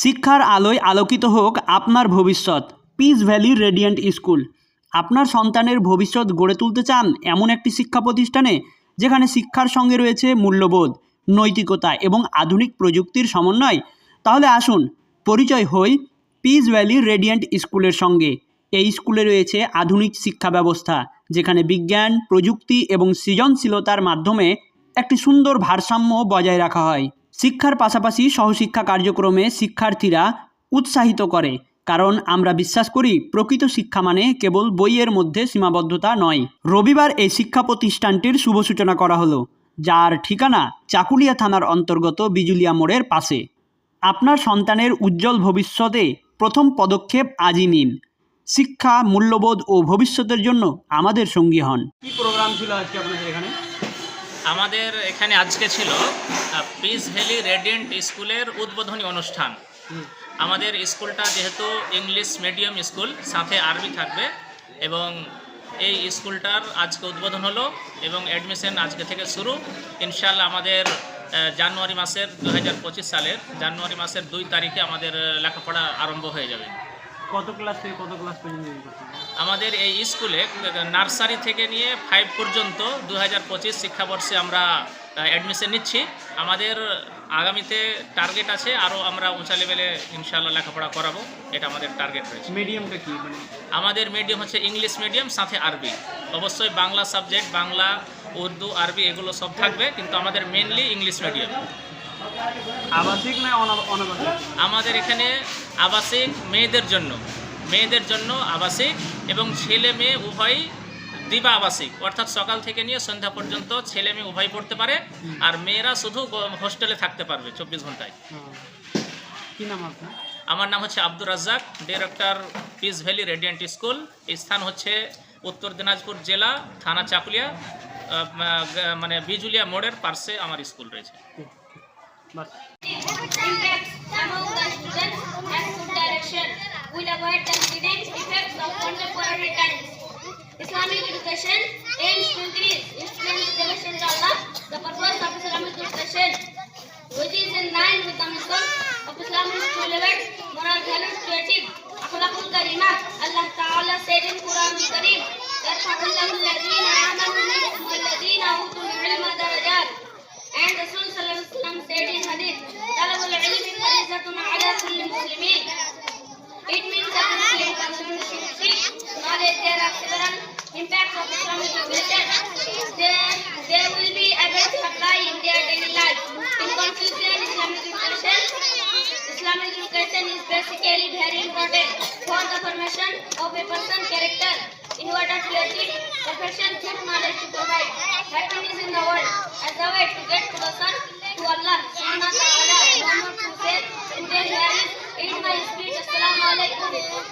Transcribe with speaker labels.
Speaker 1: শিক্ষার আলোয় আলোকিত হোক আপনার ভবিষ্যৎ। পিস ভ্যালি রেডিয়েন্ট স্কুল আপনার সন্তানের ভবিষ্যৎ গড়ে তুলতে চান এমন একটি শিক্ষা প্রতিষ্ঠানে যেখানে শিক্ষার সঙ্গে রয়েছে মূল্যবোধ, নৈতিকতা এবং আধুনিক প্রযুক্তির সমন্বয়। তাহলে আসুন, পরিচয় হই পিস ভ্যালি রেডিয়েন্ট স্কুলের সঙ্গে। এই স্কুলে রয়েছে আধুনিক শিক্ষা ব্যবস্থা, যেখানে বিজ্ঞান, প্রযুক্তি এবং সৃজনশীলতার মাধ্যমে একটি সুন্দর ভারসাম্য বজায় রাখা হয়। শিক্ষার পাশাপাশি সহশিক্ষা কার্যক্রমে শিক্ষার্থীরা উৎসাহিত করে। কারণ আমরা বিশ্বাস করি, প্রকৃত শিক্ষা মানে কেবল বইয়ের মধ্যে সীমাবদ্ধতা নয়। রবিবার এই শিক্ষা প্রতিষ্ঠানটির শুভ সূচনা করা হলো, যার ঠিকানা চাকুলিয়া থানার অন্তর্গত বিজুলিয়া মোড়ের পাশে। আপনার সন্তানের উজ্জ্বল ভবিষ্যতে প্রথম পদক্ষেপ আজই নিন। শিক্ষা, মূল্যবোধ ও ভবিষ্যতের জন্য আমাদের সঙ্গী হন। কি প্রোগ্রাম ছিল আজকে আপনাদের এখানে?
Speaker 2: আমাদের এখানে আজকে ছিল পিস ভ্যালি রেডিয়েন্ট স্কুলের উদ্বোধনী অনুষ্ঠান। আমাদের স্কুলটা যেহেতু ইংলিশ মিডিয়াম স্কুল সাথে আরবি থাকবে এবং এই স্কুলটার আজকে উদ্বোধন হলো এবং অ্যাডমিশন আজকে থেকে শুরু। ইনশাল্লাহ আমাদের জানুয়ারি মাসের দু হাজার পঁচিশ সালের জানুয়ারি মাসের দুই তারিখে আমাদের লেখাপড়া আরম্ভ হয়ে যাবে।
Speaker 1: কত ক্লাস থেকে কত ক্লাস পর্যন্ত
Speaker 2: আমাদের এই স্কুলে নার্সারি থেকে নিয়ে ফাইভ পর্যন্ত দু হাজার পঁচিশ শিক্ষাবর্ষে আমরা অ্যাডমিশন নিচ্ছি। আমাদের আগামীতে টার্গেট আছে আরও আমরা উঁচা লেভেলে ইনশাল্লাহ লেখাপড়া করাবো। এটা আমাদের টার্গেট রয়েছে।
Speaker 1: মিডিয়ামটা কি মানে?
Speaker 2: আমাদের মিডিয়াম হচ্ছে ইংলিশ মিডিয়াম সাথে আরবি। অবশ্যই বাংলা সাবজেক্ট বাংলা উর্দু আরবি এগুলো সব থাকবে কিন্তু আমাদের মেনলি ইংলিশ মিডিয়াম
Speaker 1: আবাসিক না
Speaker 2: আমাদের এখানে আবাসিক মেয়েদের জন্য মেয়েদের জন্য আবাসিক এবং ছেলে মেয়ে উভয়ই দিবা আবাসিক অর্থাৎ সকাল থেকে নিয়ে সন্ধ্যা পর্যন্ত ছেলে মেয়ে উভয় পড়তে পারে আর মেয়েরা শুধু হোস্টেলে থাকতে পারবে চব্বিশ ঘন্টায়।
Speaker 1: কি নাম আপনার?
Speaker 2: আমার নাম হচ্ছে Abdur Razzak director peace valley radiant school. এই স্থান হচ্ছে উত্তর দিনাজপুর জেলা থানা চাকুলিয়া মানে বিজুলিয়া মোড়ের পার্শ্বে আমার স্কুল রয়েছে।
Speaker 3: impacts among the students and good direction will avoid the hidden effects of contemporary times. Islamic education aims to increase students' devotion to Allah. The purpose of Islamic education, which is in line with the mission of Islamic is to elevate moral values to achieve akhlaqul karimah. Allah Ta'ala said in Quran Kareem, يرفع الله الذين آمنوا منكم والذين أوتوا العلم درجات. And Rasul Sallallahu Alaihi Wasallam said in Hadith, طلب العلم Muslimatun. It means that Muslim of will be in Islamic education, Islamic education is basically very important for the formation of a person's character. In order to achieve perfection, provide happiness in the world as a way to get closer to Allah. 大家好，我叫李。